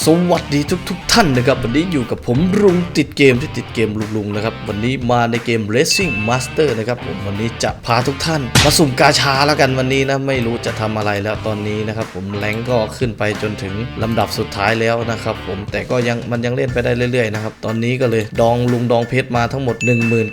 สวัสดีทุกทุกท่านนะครับ วันนี้อยู่กับผมลุงติดเกมที่ติดเกมลุงๆนะครับ วันนี้มาในเกม Racing Master นะครับผมวันนี้จะพาทุกท่าน มาสุ่มกาชาแล้วกันวันนี้นะ ไม่รู้จะทำอะไรแล้วตอนนี้นะครับผมแรงก็ขึ้นไปจนถึงลำดับสุดท้ายแล้วนะครับผมแต่ก็ยังมันยังเล่นไปได้เรื่อยๆนะครับตอนนี้ก็เลยดองลุงดองเพชรมาทั้งหมด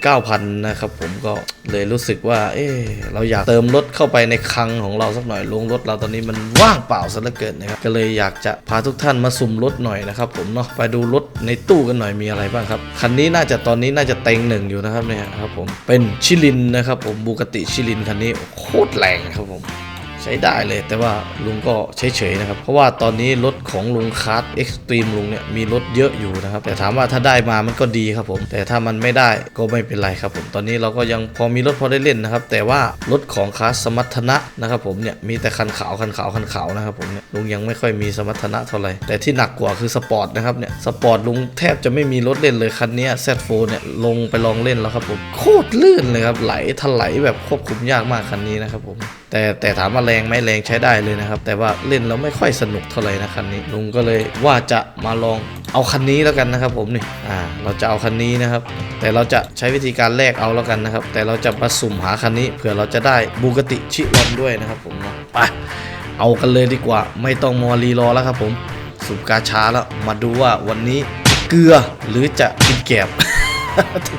19,000นะครับผมก็เลยรู้สึกว่า เออเราอยากเติมรถเข้าไปในคลังของเราสักหน่อยลงรถเราตอนนี้มันว่างเปล่าซะเหลือเกินนะครับก็เลยอยากจะพาทุกท่านมาสุ่มรถหน่อยนะครับผมเนาะไปดูรถในตู้กันหน่อยมีอะไรบ้างครับคันนี้น่าจะตอนนี้น่าจะเต็งหนึ่งอยู่นะครับเนี่ยครับผมเป็นชิลินนะครับผมบูกติชิลินคันนี้โคตรแรงครับผม ใช้ได้เลย แต่ว่าลุงก็เฉยๆนะครับ เพราะว่าตอนนี้รถของลุงคาร์ดเอ็กซ์ตรีมลุงเนี่ยมีรถเยอะอยู่นะครับ แต่ถามว่าถ้าได้มามันก็ดีครับผม แต่ถ้ามันไม่ได้ก็ไม่เป็นไรครับผม ตอนนี้เราก็ยังพอมีรถพอได้เล่นนะครับ แต่ว่ารถของคาร์ดสมรรถนะนะครับผมเนี่ยมีแต่คันขาวคันขาวคันขาวนะครับผมเนี่ยลุงยังไม่ค่อยมีสมรรถนะเท่าไหร่ แต่ที่หนักกว่าคือสปอร์ตนะครับเนี่ยสปอร์ตลุงแทบจะไม่มีรถเล่นเลยคันนี้แซดโฟเนี่ยลงไปลองเล่นแล้วครับผมโคตรลื่นเลยครับไหลถลายแบบควบคุมยากมากคันนี้นะครับผมแต่แต่ถามว่าแรงไหมแรงใช้ได้เลยนะครับ แต่ว่าเล่นแล้วไม่ค่อยสนุกเท่าไหร่นะคันนี้ลุงก็เลยว่าจะมาลองเอาคันนี้แล้วกันนะครับ ผมนี่อ่าเราจะเอาคันนี้นะครับ แต่เราจะใช้วิธีการแลกเอาแล้วกันนะครับ แต่เราจะมาสุ่มหาคันนี้เผื่อเราจะได้บูกติชิรอนด้วยนะครับ ผมไปเอากันเลยดีกว่า ไม่ต้องมัวรีรอแล้วครับ ผมสุ่มกาชาแล้วมาดูว่าวันนี้เกลือหรือจะกินแกบ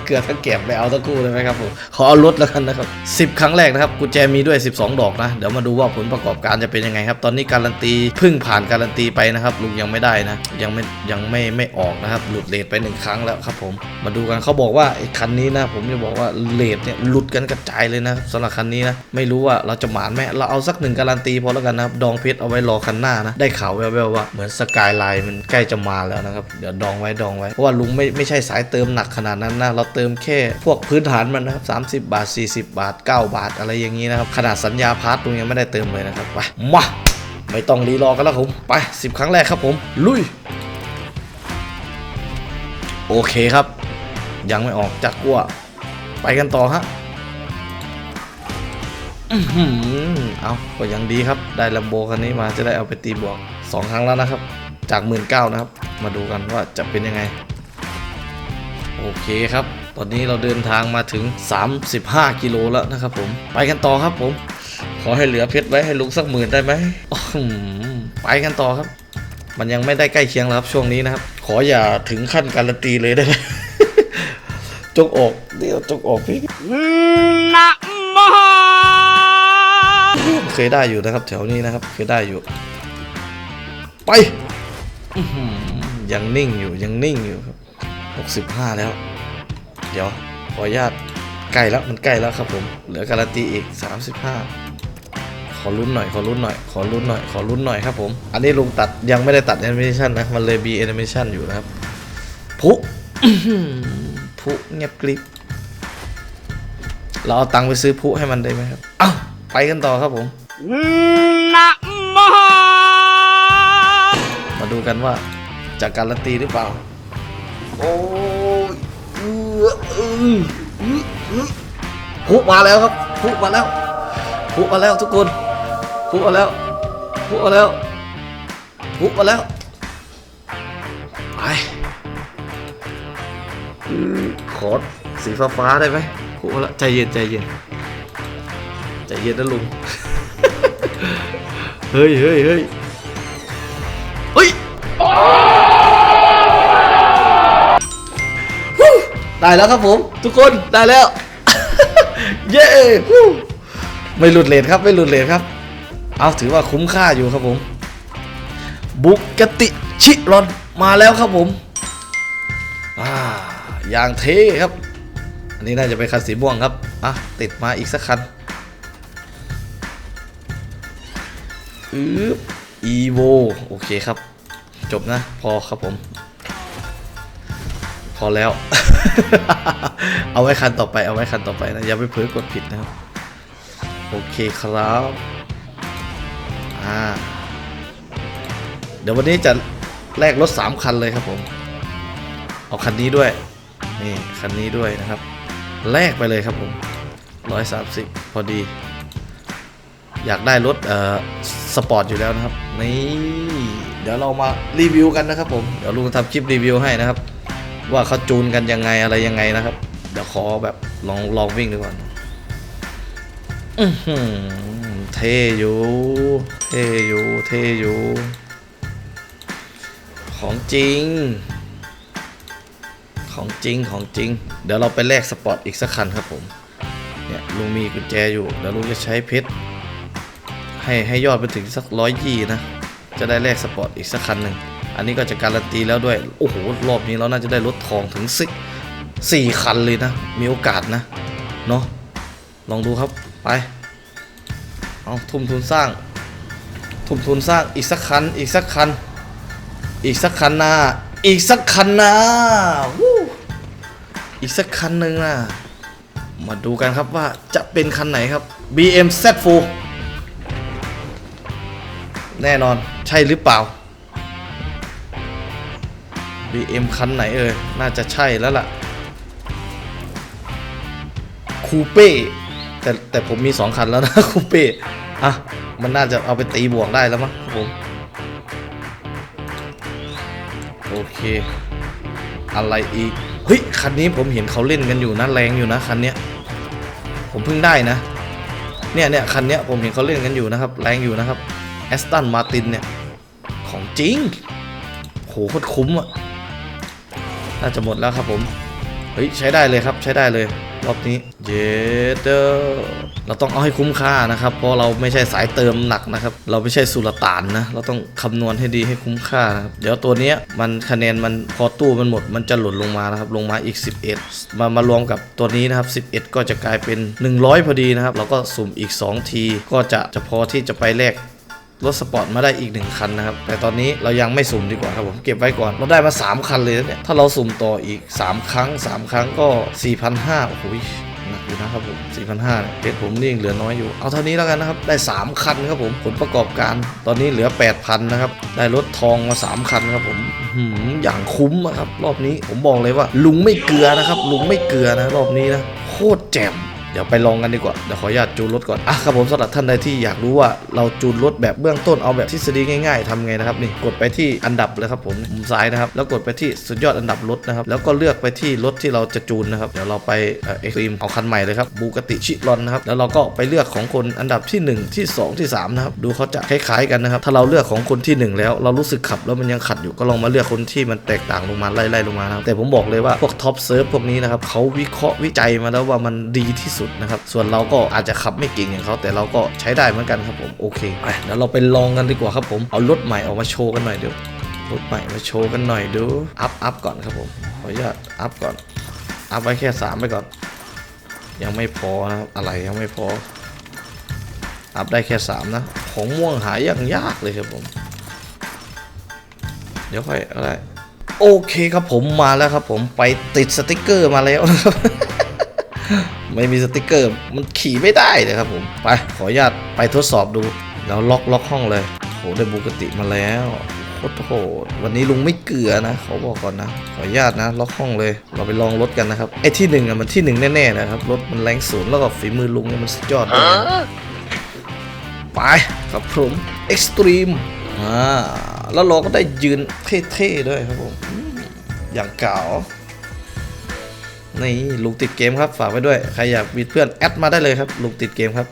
เกือบทั้งแกบไปเอาทั้งคู่เลยไหมครับผมขอเอารถแล้วกันนะครับ 10 ครั้งแรกนะครับกุญแจมีด้วย 12 ดอกนะเดี๋ยวมาดูว่าผลประกอบการจะเป็นยังไงครับ ตอนนี้การันตีเพิ่งผ่านการันตีไปนะครับลุงยังไม่ได้นะ ยังไม่ยังไม่ไม่ออกนะครับ หลุดเลทไปหนึ่งครั้งแล้วครับผมมาดูกันเขาบอกว่าไอ้คันนี้นะ ผมจะบอกว่าเลทเนี่ยหลุดกันกระจายเลยนะสำหรับคันนี้นะไม่รู้ว่าเราจะหมานไหมเราเอาสักหนึ่งการันตีพอแล้วกันนะครับดองเพชรเอาไว้รอคันหน้านะได้ข่าวแว่วๆว่าเหมือนสกายไลน์มันใกล้จะมาแล้วนะครับเดี๋ยวดองไว้ดองไว้เพราะว่าลุงไม่ไม่ใช่สายเติมหนักขนาดนั้นนะเราเติมแค่พวกพื้นฐานมันนะครับ30 บาท 40 บาท 9 บาท อะไรอย่างนี้นะครับขนาดสัญญาพาร์ทลุงยังไม่ได้เติมเลยนะครับไปมาไม่ต้องรีรอกันแล้วผมไป 10 ครั้งแรกครับผม ลุย โอเคครับ ยังไม่ออกจากกัวไปกันต่อฮะเอาก็ยังดีครับ ได้ลัมโบคันนี้มาจะได้เอาไปตีบวกสองครั้งแล้วนะครับ จากหมื่นเก้านะครับ มาดูกันว่าจะเป็นยังไง โอเคครับ ตอนนี้เราเดินทางมาถึง 35 กิโลแล้วนะครับผม ไปกันต่อครับผม ขอให้เหลือเพชรไว้ให้ลุงสักหมื่นได้ไหมอื้อหือไปกันต่อครับ มันยังไม่ได้ใกล้เคียงแล้วครับช่วงนี้นะครับ ขออย่าถึงขั้นการันตีเลยได้ไหมจงออกเดี๋ยวจงออกพี่นะโมเคยได้อยู่นะครับ แถวนี้นะครับ เคยได้อยู่ ไปอื้อหือยังนิ่งอยู่ยังนิ่งอยู่ครับ 65 แล้ว เดี๋ยวขออนุญาตใกล้แล้วมันใกล้แล้วครับผม เหลือการันตีอีก 35 ขอลุ้นหน่อย ขอลุ้นหน่อย ขอลุ้นหน่อย ขอลุ้นหน่อยครับผม อันนี้ลุงตัดยังไม่ได้ตัดแอนิเมชันนะ มันเลยมีแอนิเมชันอยู่นะครับ พุอื้อหือพุเงียบกริบเราเอาตังค์ไปซื้อพุให้มันได้ไหมครับ เอ้า ไปกันต่อครับผมนะโมมาดูกันว่าจะการันตีหรือเปล่า โอ้ยเออเออพุมาแล้วครับพุมาแล้วพุมาแล้วทุกคนพุมาแล้วพุมาแล้วพุมาแล้วไปอือขอสีฟ้าฟ้าได้ไหมพุมาแล้วใจเย็นใจเย็นใจเย็นนะลุงเฮ้ยเฮ้ยเฮ้ย ได้แล้วครับผม ทุกคนได้แล้ว เย้ฮู้ไม่หลุดเลทครับไม่หลุดเลทครับ เอาถือว่าคุ้มค่าอยู่ครับผม บุกกติชิรอนมาแล้วครับผมอ่าอย่างเท่ครับ อันนี้น่าจะเป็นคันสีม่วงครับอะติดมาอีกสักคันอืออีโวโอเคครับ จบนะ พอครับผม พอแล้ว เอาไว้คันต่อไปเอาไว้คันต่อไปนะ อย่าไปเผลอกดผิดนะครับ โอเคครับอ่าเดี๋ยววันนี้จะแลกรถ 3 คันเลยครับผม เอาคันนี้ด้วย นี่ คันนี้ด้วยนะครับ แลกไปเลยครับผม 130 พอดี อยากได้รถเอ่อสปอร์ตอยู่แล้วนะครับ นี่ เดี๋ยวเรามารีวิวกันนะครับผม เดี๋ยวลุงทำคลิปรีวิวให้นะครับ ว่าเขาจูนกันยังไงอะไรยังไงนะครับ เดี๋ยวขอแบบลองลองวิ่งดูก่อนเท่อยู่ เท่อยู่ เท่อยู่ ของจริง ของจริง ของจริง เดี๋ยวเราไปแลกสปอร์ตอีกสักคันครับผม เนี่ยลุงมีกุญแจอยู่ เดี๋ยวลุงจะใช้เพชร ให้ให้ยอดไปถึงสักร้อยยี่นะ จะได้แลกสปอร์ตอีกสักคันหนึ่ง อันนี้ก็จะการันตีแล้วด้วย โอ้โห รอบนี้เราน่าจะได้รถทองถึงสิสี่คันเลยนะ มีโอกาสนะ เนาะลองดูครับ ไป เอาทุ่มทุนสร้าง ทุ่มทุนสร้างอีกสักคัน อีกสักคัน อีกสักคันหน้าอีกสักคันหน้าวู้อีกสักคันหนึ่งนะมาดูกันครับว่าจะเป็นคันไหนครับ BM Z4 แน่นอนใช่หรือเปล่า BM คันไหนเอ่ยน่าจะใช่แล้วล่ะ คูเป้แต่แต่ผมมีสองคันแล้วนะ คูเป้อะ มันน่าจะเอาไปตีบวกได้แล้วมั้งครับผม โอเค อะไรอีก เฮ้ย คันนี้ผมเห็นเขาเล่นกันอยู่นะ แรงอยู่นะ คันเนี้ย ผมเพิ่งได้นะ เนี่ยเนี่ยคันเนี้ยผมเห็นเขาเล่นกันอยู่นะครับ แรงอยู่นะครับแอสตันมาตินเนี่ย ของจริง โหโคตรคุ้มอะ น่าจะหมดแล้วครับผม เฮ้ยใช้ได้เลยครับใช้ได้เลยรอบนี้เยเดอเราต้องเอาให้คุ้มค่านะครับ เพราะเราไม่ใช่สายเติมหนักนะครับ เราไม่ใช่สุลต่านนะ เราต้องคำนวณให้ดีให้คุ้มค่านะครับ เดี๋ยวตัวนี้มันคะแนนมันพอตู้มันหมด มันจะหล่นลงมานะครับ ลงมาอีก 11 มามารวมกับตัวนี้นะครับ 11 ก็จะกลายเป็น 100 พอดีนะครับ เราก็สุ่มอีก 2 ทีก็จะจะพอที่จะไปแลก รถสปอร์ตมาได้อีกหนึ่งคันนะครับ แต่ตอนนี้เรายังไม่สุ่มดีกว่าครับผม เก็บไว้ก่อน เราได้มา 3 คันเลยนะเนี่ย ถ้าเราสุ่มต่ออีก 3 ครั้ง 3 ครั้งก็ 4,500โอ้โหหนักอยู่นะครับผม 4,500เนี่ยเพชรผมนี่ยังเหลือน้อยอยู่ เอาเท่านี้แล้วกันนะครับ ได้ 3 คันครับผม ผลประกอบการ ตอนนี้เหลือ 8,000 นะครับ ได้รถทองมา 3 คันครับผมอื้อหืออย่างคุ้มอะครับ รอบนี้ผมบอกเลยว่า ลุงไม่เกลือนะครับ ลุงไม่เกลือนะรอบนี้นะ โคตรแจ่ม เดี๋ยวไปลองกันดีกว่า เดี๋ยวขออนุญาตจูนรถก่อน อะครับผมสำหรับท่านใดที่อยากรู้ว่าเราจูนรถแบบเบื้องต้นเอาแบบทฤษฎีง่ายๆทำไงนะครับนี่กดไปที่อันดับเลยครับผมมุมซ้ายนะครับ แล้วกดไปที่สุดยอดอันดับรถนะครับ แล้วก็เลือกไปที่รถที่เราจะจูนนะครับ เดี๋ยวเราไปเอ็กซ์ตรีมเอาคันใหม่เลยครับบูกติชิรอนนะครับ แล้วเราก็ไปเลือกของคนอันดับที่ 1 ที่ 2 ที่3นะครับ ดูเขาจะคล้ายๆกันนะครับ ถ้าเราเลือกของคนที่ 1 แล้วเรารู้สึกขับแล้วมันยังขัดอยู่ ก็ลองมาเลือกคนที่มันแตกต่างลงมาไล่ๆลงมานะครับแต่ผมบอกเลยว่าพวกท็อปเซิร์ฟพวกนี้นะครับเขาวิเคราะห์วิจัยมาแล้วว่ามันดีที่สุดนะครับ ส่วนเราก็อาจจะขับไม่เก่งอย่างเขาแต่เราก็ใช้ได้เหมือนกันครับผมโอเคไปเดี๋ยวเราไปลองกันดีกว่าครับผมเอารถใหม่ออกมาโชว์กันหน่อยเดี๋ยวรถใหม่มาโชว์กันหน่อยดูอัพอัพก่อนครับผมขออนุญาตอัพก่อนอัพไว้แค่สามไปก่อน ยังไม่พอนะครับอะไรยังไม่พออัพได้แค่สามนะ ของม่วงหายอย่างยากเลยครับผม เดี๋ยวค่อยอะไรโอเคครับผมมาแล้วครับผมไปติดสติกเกอร์มาแล้วนะครับ ไม่มีสติกเกอร์ มันขี่ไม่ได้เลยครับผมไปขออนุญาตไปทดสอบดู แล้วล็อกล็อกห้องเลยโหได้บุกติมาแล้วโคตรโหดวันนี้ลุงไม่เกลือนะเขาบอกก่อนนะ ขออนุญาตนะ ล็อกห้องเลย เราไปลองรถกันนะครับไอ้ที่หนึ่งอะมันที่หนึ่งแน่ๆนะครับรถมันแรงศูนย์แล้วก็ฝีมือลุงเนี่ยมันสุดยอดเลยนะไปครับผมเอ็กซ์ตรีมอ่าแล้วเราก็ได้ยืนเท่ๆด้วยครับผมอืมอย่างเก่า นี่ลุงติดเกมครับฝากไว้ด้วย ใครอยากมีเพื่อนแอดมาได้เลยครับลุงติดเกมครับ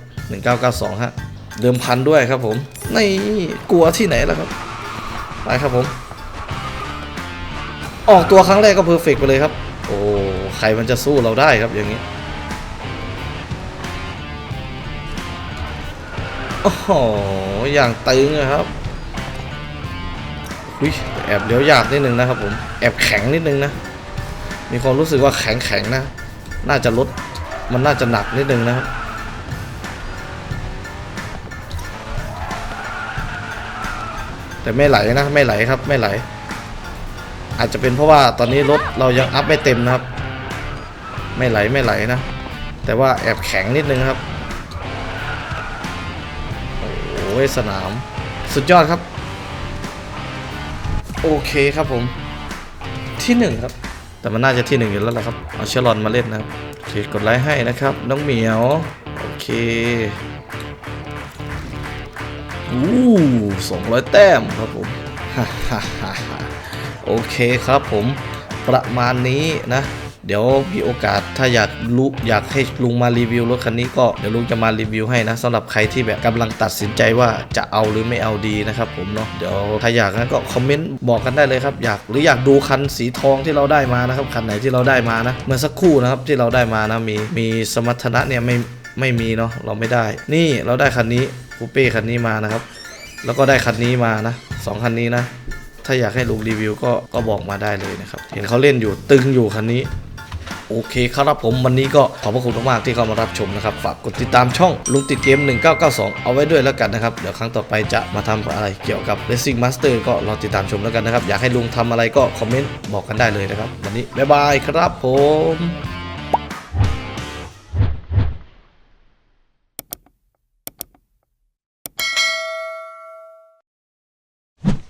1992ฮะเดิมพันด้วยครับผมนี่กลัวที่ไหนแล้วครับไปครับผม ออกตัวครั้งแรกก็เพอร์เฟกไปเลยครับ โอ้ใครมันจะสู้เราได้ครับอย่างนี้โอ้โหอย่างตึงอะครับอุ้ยแต่แอบเลี้ยวยากนิดนึงนะครับผม แอบแข็งนิดนึงนะ มีความรู้สึกว่าแข็งแข็งๆนะ น่าจะลด มันน่าจะหนักนิดนึงนะครับแต่ไม่ไหลนะไม่ไหลครับไม่ไหล อาจจะเป็นเพราะว่าตอนนี้รถเรายังอัพไม่เต็มนะครับ ไม่ไหลไม่ไหลนะ แต่ว่าแอบแข็งนิดนึงครับโอ้ยสนาม สุดยอดครับ โอเคครับผมที่หนึ่งครับ แต่มันน่าจะที่หนึ่งอยู่แล้วล่ะครับ เอาเชลอนมาเล่นนะครับโอเคกดไลค์ให้นะครับ น้องเหมียว โอเคอู้สองร้อยแต้มครับผมฮ่าฮ่าฮ่าโอเคครับผมประมาณนี้นะ เดี๋ยวมีโอกาสถ้าอยากรู้อยากให้ลุงมารีวิวรถคันนี้ก็เดี๋ยวลุงจะมารีวิวให้นะสำหรับใครที่แบบกำลังตัดสินใจว่าจะเอาหรือไม่เอาดีนะครับผมเนาะเดี๋ยวถ้าอยากนั้นก็คอมเมนต์บอกกันได้เลยครับอยากหรืออยากดูคันสีทองที่เราได้มานะครับคันไหนที่เราได้มานะเมื่อสักครู่นะครับที่เราได้มานะมีมีสมรรถนะเนี่ยไม่ไม่มีเนาะเราไม่ได้ นี่เราได้คันนี้คูเป้คันนี้มานะครับ แล้วก็ได้คันนี้มานะสองคันนี้นะ ถ้าอยากให้ลุงรีวิวก็ก็บอกมาได้เลยนะครับ เห็นเขาเล่นอยู่ตึงอยู่คันนี้ โอเคครับผมวันนี้ก็ขอบพระคุณมากๆที่เข้ามารับชมนะครับ ฝากกดติดตามช่องลุงติดเกม 1992 เอาไว้ด้วยแล้วกันนะครับ เดี๋ยวครั้งต่อไปจะมาทำอะไรเกี่ยวกับ Racing Master ก็รอติดตามชมแล้วกันนะครับ อยากให้ลุงทำอะไรก็คอมเมนต์บอกกันได้เลยนะครับ วันนี้บ๊ายบายครับผม